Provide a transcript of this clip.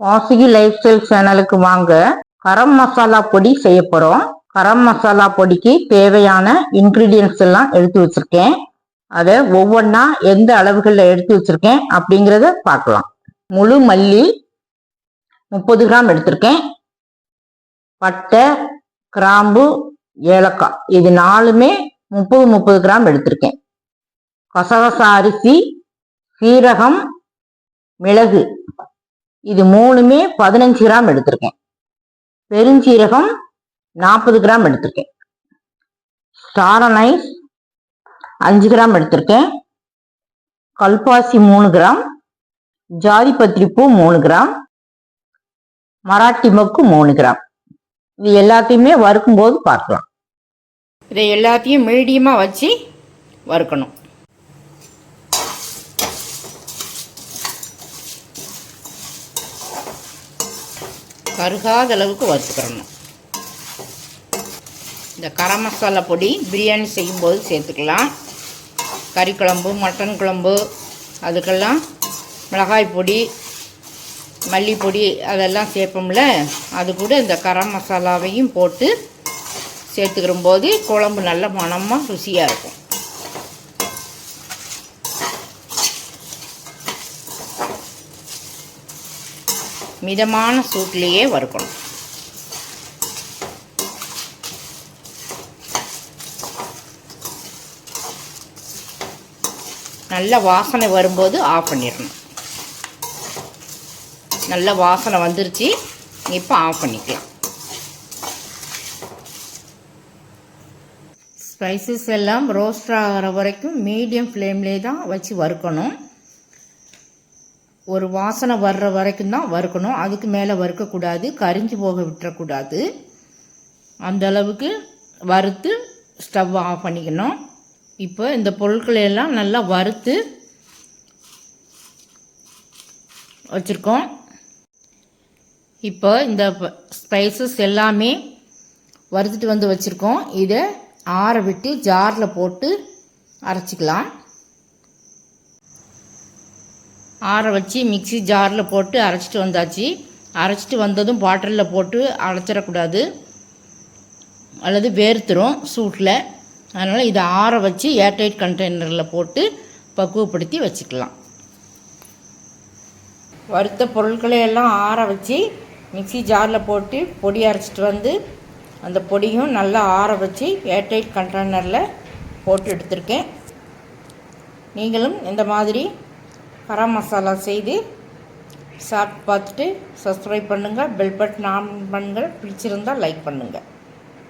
Vasuki life style சேனலுக்கு வாங்க. கரம் மசாலா பொடி செய்ய போகிறோம் கரம் மசாலா பொடிக்கு தேவையான இன்க்ரீடியன்ஸ் எல்லாம் எடுத்து வச்சுருக்கேன். அதை ஒவ்வொன்றா எந்த அளவுகளில் எடுத்து வச்சுருக்கேன் அப்படிங்கிறத பார்க்கலாம். முழு மல்லி முப்பது கிராம் எடுத்திருக்கேன். பட்டை கிராம்பு ஏலக்காய். இது நாலுமே முப்பது முப்பது கிராம் எடுத்திருக்கேன். கசகச அரிசி சீரகம் மிளகு இது மூணுமே பதினஞ்சு கிராம் எடுத்திருக்கேன். பெருஞ்சீரகம் நாற்பது கிராம் எடுத்திருக்கேன். ஸ்டாரனைஸ் அஞ்சு கிராம் எடுத்திருக்கேன். கல்பாசி மூணு கிராம். ஜாதிபத்திரி மூணு கிராம். மராட்டி மக்கு மூணு கிராம். இது எல்லாத்தையுமே வறுக்கும்போது பார்க்கலாம். இதை எல்லாத்தையும் மீடியமாக வச்சு வறுக்கணும். கருகாத அளவுக்கு வறுத்துக்கிறணும். இந்த கரம் மசாலா பொடி பிரியாணி செய்யும்போது சேர்த்துக்கலாம். கறி குழம்பு மட்டன் குழம்பு அதுக்கெல்லாம் மிளகாய் பொடி மல்லிப்பொடி அதெல்லாம் சேர்ப்போம்ல. அது கூட இந்த கரம் மசாலாவையும் போட்டு சேர்த்துக்கிற போது குழம்பு நல்ல மணமாக ருசியாக இருக்கும். மிதமான சூட்லேயே வறுக்கணும். நல்ல வாசனை வரும்போது ஆஃப் பண்ணிடணும். நல்ல வாசனை வந்துருச்சு இப்போ ஆஃப் பண்ணிக்கலாம். ஸ்பைசஸ் எல்லாம் ரோஸ்ட் ஆகிற வரைக்கும் மீடியம் ஃப்ளேம்லேயே தான் வச்சு வறுக்கணும். ஒரு வாசனை வர்ற வரைக்கும் தான் வறுக்கணும். அதுக்கு மேலே வறுக்கக்கூடாது. கரிஞ்சு போக விட்டுறக்கூடாது. அந்த அளவுக்கு வறுத்து ஸ்டவ் ஆஃப் பண்ணிக்கணும். இப்போ இந்த பொருட்களை எல்லாம் நல்லா வறுத்து வச்சுருக்கோம். இப்போ இந்த ஸ்பைசஸ் எல்லாமே வறுத்துட்டு வந்து வச்சுருக்கோம். இதை ஆற விட்டு ஜாரில் போட்டு அரைச்சிக்கலாம். ஆற வச்சு மிக்சி ஜாரில் போட்டு அரைச்சிட்டு வந்தாச்சு. அரைச்சிட்டு வந்ததும் பாட்டிலில் போட்டு அரைச்சிடக்கூடாது அல்லது வேர்த்துரும் சூட்டில் அதனால் இதை ஆற வச்சு ஏர்டைட் கண்டெய்னரில் போட்டு பக்குவப்படுத்தி வச்சுக்கலாம். வறுத்த பொருட்களை எல்லாம் ஆற வச்சு மிக்சி ஜாரில் போட்டு பொடி அரைச்சிட்டு வந்து அந்த பொடியும் நல்லா ஆற வச்சு ஏர்டைட் கண்டெய்னரில் போட்டு எடுத்திருக்கேன். நீங்களும் இந்த மாதிரி கரம் மசாலா செய்து சாப்பிட்டு பார்த்துட்டு சப்ஸ்கிரைப் பண்ணுங்கள் பெல் பட்டன் ஆன் பண்ணுங்கள் பிடிச்சிருந்தால் லைக் பண்ணுங்கள்